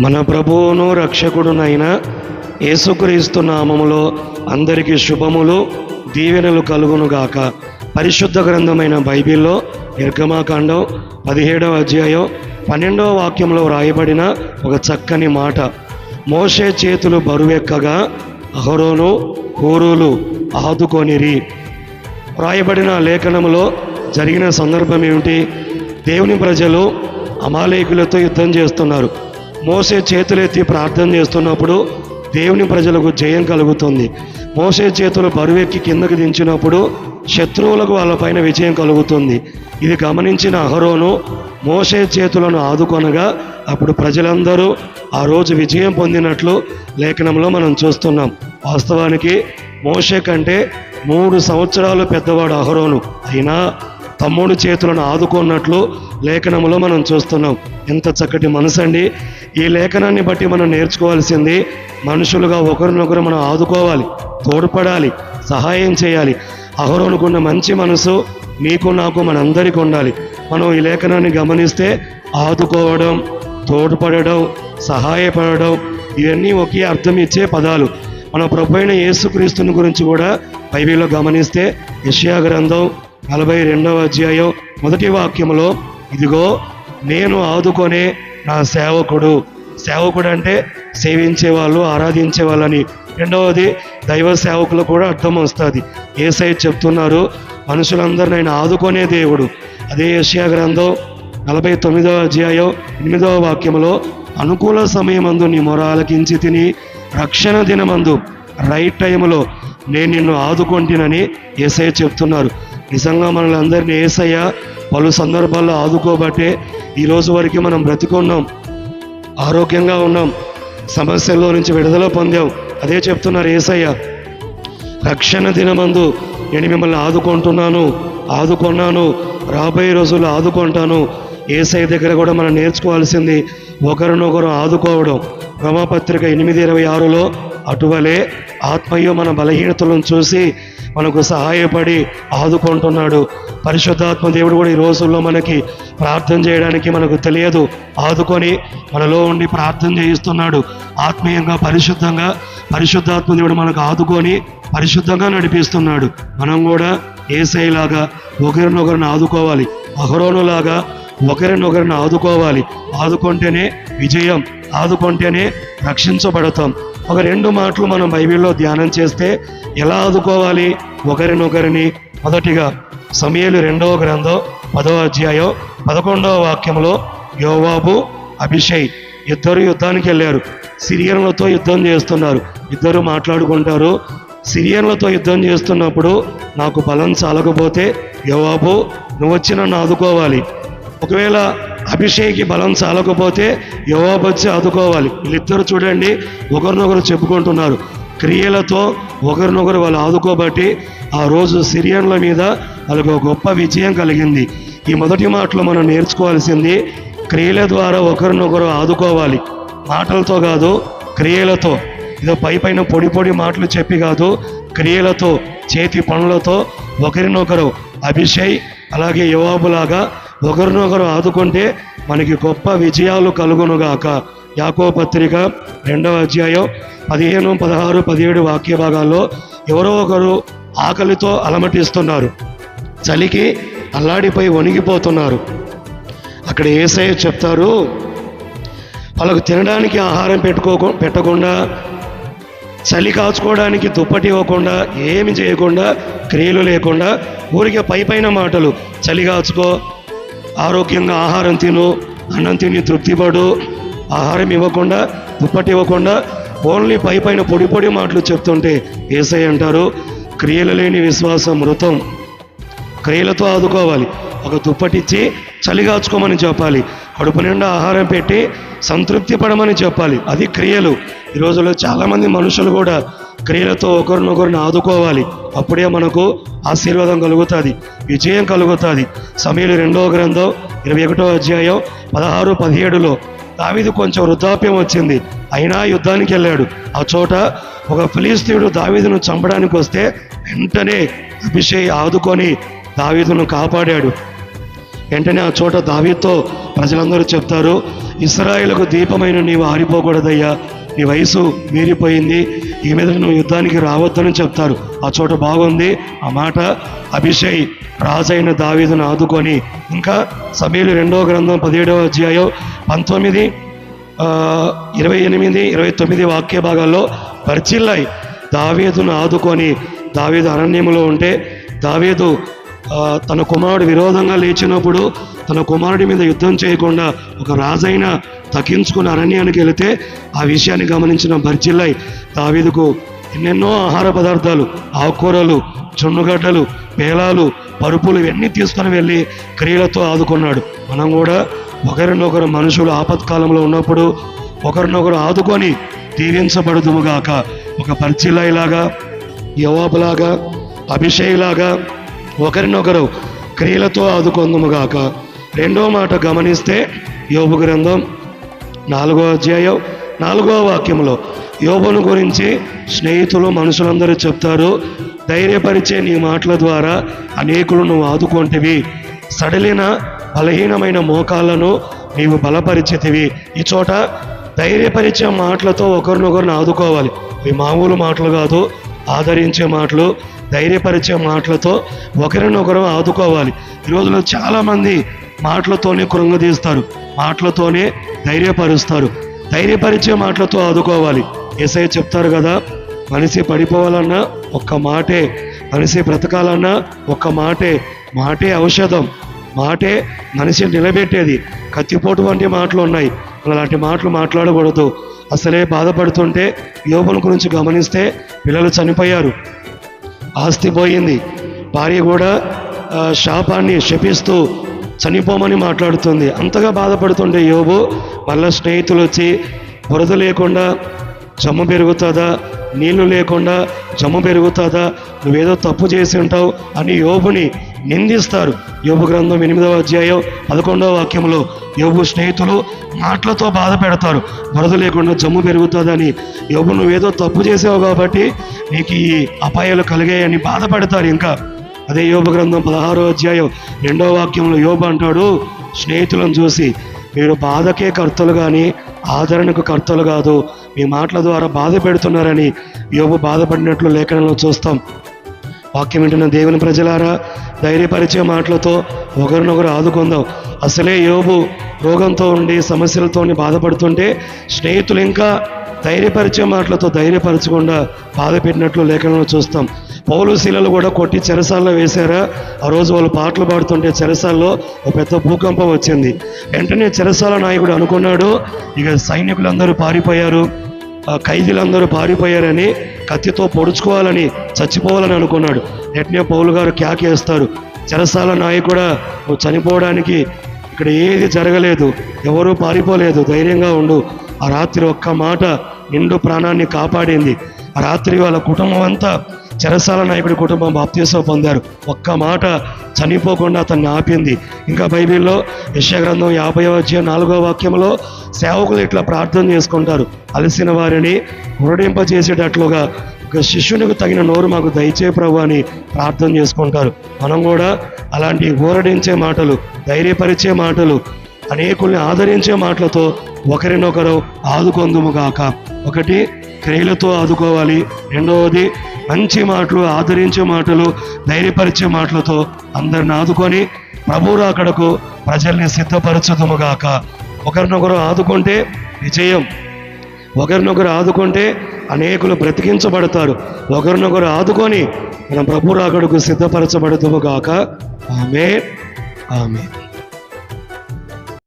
మన ప్రభువును రక్షకుడునైన యేసుక్రీస్తు నామములో అందరికీ శుభములు దీవెనలు కలుగునుగాక. పరిశుద్ధ గ్రంథమైన బైబిల్లో నిర్గమాకాండం పదిహేడవ అధ్యాయం పన్నెండవ వాక్యంలో వ్రాయబడిన ఒక చక్కని మాట. మోషే చేతులు బరువెక్కగా అహరోను హూరులు ఆదుకొనిరి. వ్రాయబడిన లేఖనములో జరిగిన సందర్భం ఏమిటి? దేవుని ప్రజలు అమాలేకులతో యుద్ధం చేస్తున్నారు. మోసే చేతులెత్తి ప్రార్థన చేస్తున్నప్పుడు దేవుని ప్రజలకు జయం కలుగుతుంది. మోసే చేతులు బరువెక్కి కిందకు దించినప్పుడు శత్రువులకు వాళ్ళపైన విజయం కలుగుతుంది. ఇది గమనించిన అహరోను మోసే చేతులను ఆదుకొనగా అప్పుడు ప్రజలందరూ ఆ రోజు విజయం పొందినట్లు లేఖనంలో మనం చూస్తున్నాం. వాస్తవానికి మోషే కంటే మూడు సంవత్సరాలు పెద్దవాడు అహరోను. అయినా తమ్ముడు చేతులను ఆదుకున్నట్లు లేఖనములో మనం చూస్తున్నాం. ఎంత చక్కటి మనసు అండి ఈ లేఖనాన్ని బట్టి మనం నేర్చుకోవాల్సింది మనుషులుగా ఒకరినొకరు మనం ఆదుకోవాలి తోడ్పడాలి సహాయం చేయాలి. అహరోనుకున్న మంచి మనసు నీకు నాకు మనందరికీ ఉండాలి. మనం ఈ లేఖనాన్ని గమనిస్తే ఆదుకోవడం తోడ్పడడం సహాయపడడం ఇవన్నీ ఒకే అర్థం ఇచ్చే పదాలు. మన ప్రభు అయిన యేసుక్రీస్తుని గురించి కూడా బైబిల్లో గమనిస్తే యెషయా గ్రంథం నలభై రెండవ అధ్యాయం మొదటి వాక్యంలో ఇదిగో నేను ఆదుకొనే నా సేవకుడు. సేవకుడు అంటే సేవించే వాళ్ళు ఆరాధించే వాళ్ళని రెండవది దైవ సేవకులు కూడా అర్థం వస్తుంది. ఏసై చెప్తున్నారు మనుషులందరిని ఆయన ఆదుకునే దేవుడు. అదే యషియా గ్రంథం నలభై తొమ్మిదవ అధ్యాయం ఎనిమిదవ వాక్యంలో అనుకూల సమయమందు నీ మొర ఆలకించి తిని రక్షణ దినమందు రైట్ టైంలో నేను నిన్ను ఆదుకొంటినని ఏసయ్య చెప్తున్నారు. నిజంగా మనల్ని అందరినీ ఏసయ్య పలు సందర్భాల్లో ఆదుకోబట్టే ఈరోజు వరకు మనం బ్రతికున్నాం. ఆరోగ్యంగా ఉన్నాం. సమస్యల్లో నుంచి విడుదల పొందాం. అదే చెప్తున్నారు ఏసయ్య. రక్షణ దినమందు నేను మిమ్మల్ని ఆదుకుంటున్నాను ఆదుకున్నాను రాబోయే రోజుల్లో ఆదుకుంటాను. ఏసై దగ్గర కూడా మనం నేర్చుకోవాల్సింది ఒకరినొకరు ఆదుకోవడం. రమాపత్రిక ఎనిమిది ఇరవై ఆరులో అటువలే ఆత్మయ్యో మన బలహీనతలను చూసి మనకు సహాయపడి ఆదుకుంటున్నాడు. పరిశుద్ధాత్మ దేవుడు కూడా ఈ రోజుల్లో మనకి ప్రార్థన చేయడానికి మనకు తెలియదు. ఆదుకొని మనలో ఉండి ప్రార్థన చేయిస్తున్నాడు. ఆత్మీయంగా పరిశుద్ధంగా పరిశుద్ధాత్మ దేవుడు మనకు ఆదుకొని పరిశుద్ధంగా నడిపిస్తున్నాడు. మనం కూడా ఏసైలాగా ఒకరినొకరిని ఆదుకోవాలి. అహరోనులాగా ఒకరినొకరిని ఆదుకోవాలి. ఆదుకుంటేనే విజయం ఆదుకుంటేనే రక్షించబడతాం. ఒక రెండు మాటలు మనం బైబిల్లో ధ్యానం చేస్తే ఎలా ఆదుకోవాలి? ఒకరినొకరిని మొదటిగా సమయలు రెండవ గ్రంథం పదవ అధ్యాయం పదకొండవ వాక్యంలో యోవాబు అభిషేక్ ఇద్దరు యుద్ధానికి వెళ్ళారు. సిరియన్లతో యుద్ధం చేస్తున్నారు. ఇద్దరు మాట్లాడుకుంటారు. సిరియన్లతో యుద్ధం చేస్తున్నప్పుడు నాకు బలం చాలకపోతే యోవాబు నువ్వు వచ్చి నన్ను ఆదుకోవాలి. ఒకవేళ అభిషేక్కి బలం చాలకపోతే యువాబు వచ్చి ఆదుకోవాలి. వీళ్ళిద్దరు చూడండి ఒకరినొకరు చెప్పుకుంటున్నారు. క్రియలతో ఒకరినొకరు వాళ్ళు ఆదుకోబట్టి ఆ రోజు సిరియన్ల మీద వాళ్ళకు ఒక గొప్ప విజయం కలిగింది. ఈ మొదటి మాటలో మనం నేర్చుకోవాల్సింది క్రియల ద్వారా ఒకరినొకరు ఆదుకోవాలి. మాటలతో కాదు క్రియలతో. ఏదో పై పైన పొడి పొడి మాటలు చెప్పి కాదు క్రియలతో చేతి పనులతో ఒకరినొకరు అభిషేక్ అలాగే యువాబులాగా ఒకరినొకరు ఆదుకుంటే మనకి గొప్ప విజయాలు కలుగునుగాక. యాకో పత్రిక రెండవ అధ్యాయం పదిహేను పదహారు పదిహేడు వాక్య భాగాల్లో ఎవరో ఒకరు ఆకలితో అలమటిస్తున్నారు. చలికి అల్లాడిపోయి వణిగిపోతున్నారు. అక్కడ ఏసయ్య చెప్తారు వాళ్ళకు తినడానికి ఆహారం పెట్టుకో పెట్టకుండా చలి కాచుకోవడానికి దుప్పటి ఇవ్వకుండా ఏమి చేయకుండా క్రియలు లేకుండా ఊరికే పై పైన మాటలు. చలి కాచుకో ఆరోగ్యంగా ఆహారం తిను అన్నం తిని తృప్తిపడు. ఆహారం ఇవ్వకుండా దుప్పటి ఇవ్వకుండా ఓన్లీ పై పైన పొడి పొడి మాటలు చెప్తుంటే ఏసై అంటారు క్రియలు లేని విశ్వాసం మృతం. క్రియలతో ఆదుకోవాలి. ఒక దుప్పటిచ్చి చలిగాచుకోమని చెప్పాలి. కడుపు నిండా ఆహారం పెట్టి సంతృప్తి పడమని చెప్పాలి. అది క్రియలు. ఈ రోజుల్లో చాలామంది మనుషులు కూడా క్రియలతో ఒకరినొకరిని ఆదుకోవాలి. అప్పుడే మనకు ఆశీర్వాదం కలుగుతుంది విజయం కలుగుతుంది. సమయంలో రెండవ గ్రంథం ఇరవై ఒకటో అధ్యాయం పదహారు పదిహేడులో దావీదు కొంచెం వృద్ధాప్యం వచ్చింది. అయినా యుద్ధానికి వెళ్ళాడు. ఆ చోట ఒక ఫిలిస్తీయుడు దావీదును చంపడానికి వస్తే వెంటనే అభిషేక్ ఆదుకొని దావీదును కాపాడాడు. వెంటనే ఆ చోట దావీతో ప్రజలందరూ చెప్తారు ఇస్రాయేలుకు దీపమైన నీవు ఆరిపోకూడదయ్యా. నీ వయసు మీరిపోయింది. ఈ మీద నువ్వు యుద్ధానికి రావద్దని చెప్తారు. ఆ చోట బాగుంది. ఆ మాట అభిషేక్ రాజైన దావీదును ఆదుకొని ఇంకా సమీలు రెండవ గ్రంథం పదిహేడవ అధ్యాయం పంతొమ్మిది ఇరవై ఎనిమిది ఇరవై తొమ్మిది వాక్య భాగాల్లో పరిచిల్లాయి దావీదును ఆదుకొని దావీదు అరణ్యములో ఉంటే దావీదు తన కుమారుడు విరోధంగా లేచినప్పుడు తన కుమారుడి మీద యుద్ధం చేయకుండా ఒక రాజైన తగ్గించుకుని అరణ్యానికి వెళితే ఆ విషయాన్ని గమనించిన బర్జిల్లై దావీదుకు ఎన్నెన్నో ఆహార పదార్థాలు ఆకుకూరలు చున్నుగడ్డలు పేలాలు పరుపులు ఇవన్నీ తీసుకొని వెళ్ళి క్రియలతో ఆదుకున్నాడు. మనం కూడా ఒకరినొకరు మనుషులు ఆపత్కాలంలో ఉన్నప్పుడు ఒకరినొకరు ఆదుకొని దీవించబడుదుముగాక ఒక పరిచిలాయిలాగా యవాబులాగా అభిషేక్లాగా ఒకరినొకరు క్రియలతో ఆదుకొందుముగాక. రెండో మాట గమనిస్తే యోబు గ్రంథం నాలుగో అధ్యాయం నాలుగో వాక్యంలో యోబును గురించి స్నేహితులు మనుషులందరూ చెప్తారు ధైర్యపరిచే నీ మాటల ద్వారా అనేకులు నువ్వు ఆదుకుంటేవి. సడలిన బలహీనమైన మోకాళ్ళను నీవు బలపరిచితివి ఈ చోట ధైర్యపరిచే మాటలతో ఒకరినొకరిని ఆదుకోవాలి. ఇవి మామూలు మాటలు కాదు ఆదరించే మాటలు ధైర్యపరిచే మాటలతో ఒకరినొకరు ఆదుకోవాలి. ఈ రోజుల్లో చాలామంది మాటలతోనే కృంగదీస్తారు మాటలతోనే ధైర్యపరుస్తారు. ధైర్యపరిచే మాటలతో ఆదుకోవాలి. ఎస్ఐ చెప్తారు కదా మనిషి పడిపోవాలన్నా ఒక్క మాటే మనిషి బ్రతకాలన్నా ఒక్క మాటే మాటే ఔషధం మాటే మనిషిని నిలబెట్టేది. కత్తిపోటు వంటి మాటలు ఉన్నాయి అలాంటి మాటలు మాట్లాడకూడదు. అసలే బాధపడుతుంటే యోగుల గురించి గమనిస్తే పిల్లలు చనిపోయారు. ఆస్తి పోయింది. భార్య కూడా శాపాన్ని శపిస్తూ చనిపోమని మాట్లాడుతుంది. అంతగా బాధపడుతుండే యోబు మళ్ళా స్నేహితులు వచ్చి బురద లేకుండా జమ్ము పెరుగుతుందా? నీళ్ళు లేకుండా జమ్ము పెరుగుతుందా? నువ్వేదో తప్పు చేసి ఉంటావు అని యోబుని నిందిస్తారు. యోబు గ్రంథం ఎనిమిదవ అధ్యాయం పదకొండవ వాక్యంలో యోబు స్నేహితులు మాటలతో బాధ పెడతారు. వరద లేకుండా జమ్ము పెరుగుతుందని. యోబు నువ్వేదో తప్పు చేసావు కాబట్టి నీకు ఈ అపాయాలు కలిగాయని బాధపడతారు ఇంకా. అదే యోబు గ్రంథం పదహారో అధ్యాయం రెండో వాక్యంలో యోబు అంటాడు స్నేహితులను చూసి మీరు బాధకే కర్తలు కానీ ఆదరణకు కర్తలు కాదు. మీ మాటల ద్వారా బాధ పెడుతున్నారని యోబు బాధపడినట్లు లేఖనంలో చూస్తాం. వాక్యం వింటున్న దేవుని ప్రజలారా ధైర్యపరిచే మాటలతో ఒకరినొకరు ఆదుకుందాం. అసలే యోబు రోగంతో ఉండి సమస్యలతో బాధపడుతుంటే స్నేహితులు ఇంకా ధైర్యపరిచే మాటలతో ధైర్యపరచకుండా బాధ పెట్టినట్లు లేఖనంలో చూస్తాం. పౌలు శీలలు కూడా కొట్టి చెరసాల్లో వేశారా? ఆ రోజు వాళ్ళు పాటలు పాడుతుంటే చెరసాల్లో ఒక పెద్ద భూకంపం వచ్చింది. వెంటనే చెరసాల నాయకుడు అనుకున్నాడు ఇక సైనికులందరూ పారిపోయారు. ఖైదీలందరూ పారిపోయారని కత్తితో పొడుచుకోవాలని చచ్చిపోవాలని అనుకున్నాడు. వెంటనే పౌలు గారు క్యాకేస్తారు చెరసాల నాయకుడా నువ్వు చనిపోవడానికి ఇక్కడ ఏది జరగలేదు ఎవరూ పారిపోలేదు ధైర్యంగా ఉండు. ఆ రాత్రి ఒక్క మాట నిండు ప్రాణాన్ని కాపాడింది. ఆ రాత్రి వాళ్ళ కుటుంబం అంతా చెరసాల నాయకుడి కుటుంబం బాప్తీసం పొందారు. ఒక్క మాట చనిపోకుండా అతన్ని ఆపింది. ఇంకా బైబిల్లో యశగ్రంథం యాభై అధ్యాయం నాలుగో వాక్యంలో సేవకులు ఇట్లా ప్రార్థన చేసుకుంటారు. అలసిన వారిని మురడింపజేసేటట్లుగా ఒక శిష్యునికి తగిన నోరు మాకు దయచే ప్రభు అని ప్రార్థన చేసుకుంటారు. మనం కూడా అలాంటి ఊరడించే మాటలు ధైర్యపరిచే మాటలు అనేకుల్ని ఆదరించే మాటలతో ఒకరినొకరు ఆదుకొందుముగాక ఒకటి క్రియలతో ఆదుకోవాలి. రెండవది మంచి మాటలు ఆదరించే మాటలు ధైర్యపరిచే మాటలతో అందరిని ఆదుకొని ప్రభు అక్కడకు ప్రజల్ని సిద్ధపరచుదముగాక. ఒకరినొకరు ఆదుకుంటే విజయం. ఒకరినొకరు ఆదుకుంటే అనేకులు బ్రతికించబడతారు. ఒకరినొకరు ఆదుకొని మన ప్రభు రాకడకు సిద్ధపరచబడుతుము గాక ఆమె ఆమె